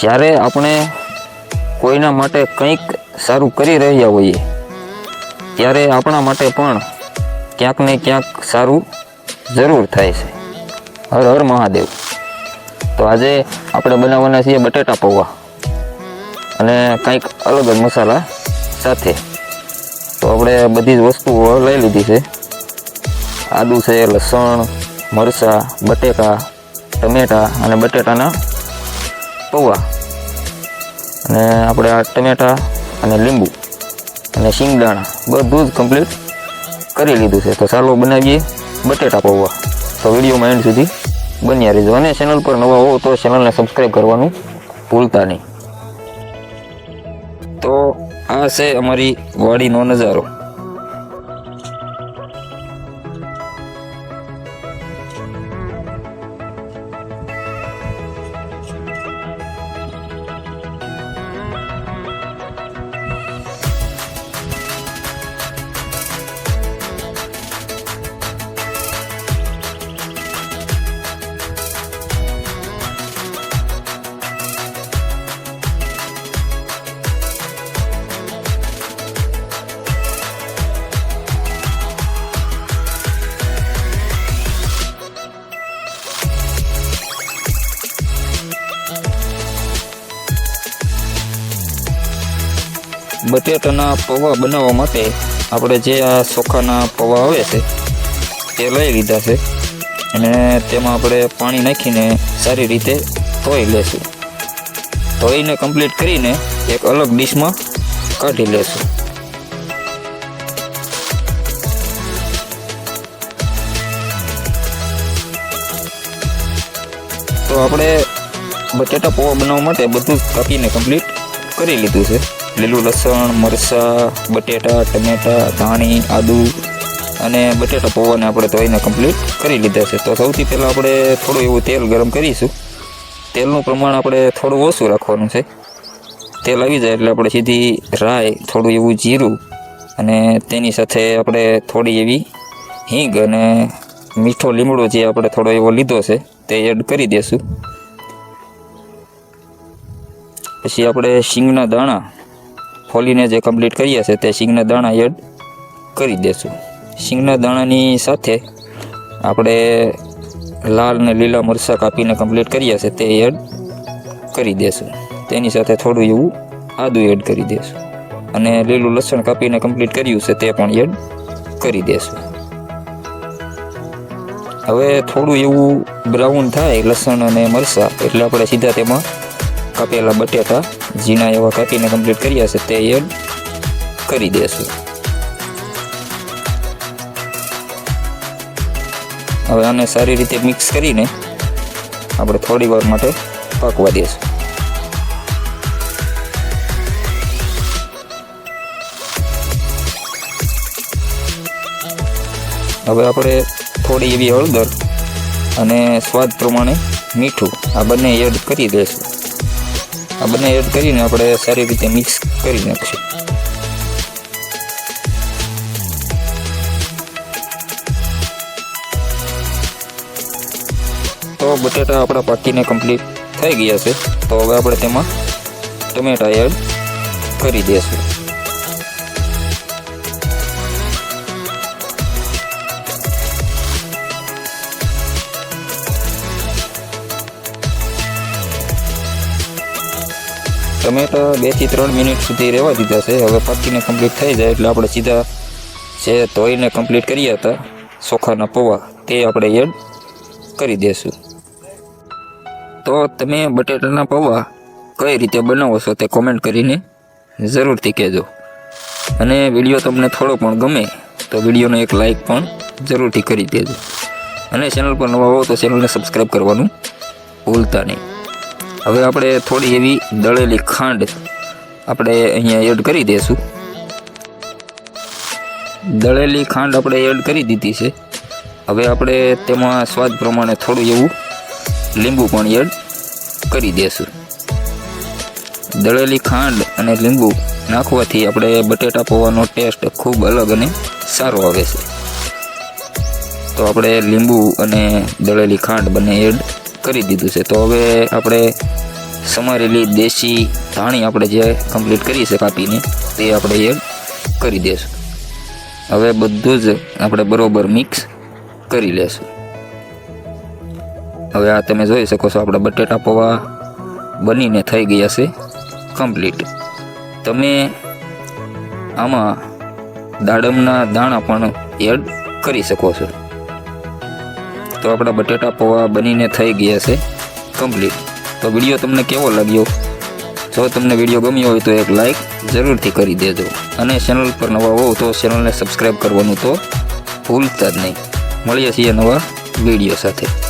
જ્યારે આપણે કોઈના માટે કંઈક સારું કરી રહ્યા હોઈએ, ત્યારે આપણા માટે પણ ક્યાંક ને ક્યાંક સારું જરૂર થાય છે. હર હર મહાદેવ. તો આજે આપણે બનાવવાના છીએ બટેટા પૌવા અને કંઈક અલગ જ મસાલા સાથે. તો આપણે બધી જ વસ્તુઓ લઈ લીધી છે. આદુ છે, લસણ, મરચાં, બટેકા, ટમેટા અને બટેટાના પૌવા. અને આપણે આ ટમેટા અને લીંબુ અને શિંગદાણા બધું જ કમ્પ્લીટ કરી લીધું છે. તો ચાલો બનાવીએ બટેટા પૌવા. તો વિડીયોમાં એન્ડ સુધી બન્યા રહેજો. અને ચેનલ પર નવા હો તો ચેનલને સબસ્ક્રાઈબ કરવાનું ભૂલતા નહીં. તો આ છે અમારી વાડીનો નજારો. બટેટાના પૌવા બનાવવા માટે આપણે જે આ ચોખાના પૌવા આવે છે તે લઈ લીધા છે. અને તેમાં આપણે પાણી નાખીને સારી રીતે ધોઈ લેશું. ધોઈને કમ્પ્લીટ કરીને એક અલગ ડીશમાં કાઢી લેશું. તો આપણે બટેટા પૌવા બનાવવા માટે બધું જ કાપીને કમ્પ્લીટ કરી લીધું છે. લીલું લસણ, મરચાં, બટેટા, ટમેટા, ધાણી, આદુ અને બટેટા પૌવાને આપણે ધોઈને કમ્પ્લીટ કરી લીધા છે. તો સૌથી પહેલાં આપણે થોડું એવું તેલ ગરમ કરીશું. તેલનું પ્રમાણ આપણે થોડું ઓછું રાખવાનું છે. તેલ આવી જાય એટલે આપણે સીધી રાય થોડું એવું જીરું અને તેની સાથે આપણે થોડી એવી હિંગ અને મીઠો લીમડો જે આપણે થોડો એવો લીધો છે, તે એડ કરી દઈશું પછી આપણે શીંગના દાણા ફોલીને જે કમ્પ્લીટ કર્યા છે તે શીંગના દાણા એડ કરી દેશું. શીંગના દાણાની સાથે આપણે લાલ ને લીલા મરચાં કાપીને કમ્પ્લીટ કર્યા છે તે એડ કરી દેશું. તેની સાથે થોડું એવું આદુ એડ કરી દેશું. અને લીલું લસણ કાપીને કમ્પ્લીટ કર્યું છે તે પણ એડ કરી દેશું. હવે થોડું એવું બ્રાઉન થાય લસણ અને મરચાં એટલે આપણે સીધા તેમાં કાપેલા બટેટા, ઝીણા એવા કાપીને કમ્પ્લીટ કર્યા છે તે એડ કરી દેશું. હવે આને સારી રીતે મિક્સ કરીને આપણે થોડી વાર માટે પાકવા દઈશું હવે આપણે થોડી એવી હળદર અને સ્વાદ પ્રમાણે મીઠું આ બંને એડ કરી દઈશું આ બંને એડ કરીને આપણે સારી રીતે મિક્સ કરી નાખશું. તો બટેટા આપણા પાકીને કમ્પ્લીટ થઈ ગયા છે. તો હવે આપણે તેમાં ટમેટા એડ કરી દઈશું. ટમેટા બેથી ત્રણ મિનિટ સુધી રહેવા દીધા છે. હવે પાકીને કમ્પ્લીટ થઈ જાય એટલે આપણે સીધા જે ધોઈને કમ્પ્લીટ કર્યા હતા ચોખાના પૌવા તે આપણે એડ કરી દઈશું તો તમે બટેટાના પૌવા કઈ રીતે બનાવો છો તે કોમેન્ટ કરીને જરૂરથી કહેજો. અને વીડિયો તમને થોડો પણ ગમે તો વિડીયોને એક લાઈક પણ જરૂરથી કરી દેજો. અને ચેનલ પર નવા હો તો ચેનલને સબસ્ક્રાઈબ કરવાનું ભૂલતા નહીં. હવે આપણે થોડી એવી દળેલી ખાંડ આપણે અહીંયા એડ કરી દઈશું દળેલી ખાંડ આપણે એડ કરી દીધી છે. હવે આપણે તેમાં સ્વાદ પ્રમાણે થોડું એવું લીંબુ પણ એડ કરી દઈશું દળેલી ખાંડ અને લીંબુ નાખવાથી આપણે બટેટા પૌવાનો ટેસ્ટ ખૂબ અલગ અને સારો આવે છે. તો આપણે લીંબુ અને દળેલી ખાંડ બંને એડ કરી દીધું છે. તો હવે આપણે સમારેલી દેશી ધાણી આપણે જે કમ્પ્લીટ કરી છે કાપીને, તે આપણે એડ કરી દઈશું હવે બધું જ આપણે બરોબર મિક્સ કરી લેશું. હવે આ તમે જોઈ શકો છો, આપણા બટેટા પૌવા બનીને થઈ ગયા છે કમ્પ્લીટ તમે આમાં દાડમના દાણા પણ એડ કરી શકો છો. તો આપણા બટેટા પૌવા બનીને થઈ ગયા છે કમ્પ્લીટ તો વીડિયો તમને કેવો લાગ્યો? જો તમને વીડિયો ગમ્યો હોય તો એક લાઈક જરૂરથી કરી દેજો. અને ચેનલ પર નવા હોવ તો ચેનલને સબસ્ક્રાઈબ કરવાનું તો ભૂલતા જ નહીં. મળીએ છીએ નવા વીડિયો સાથે.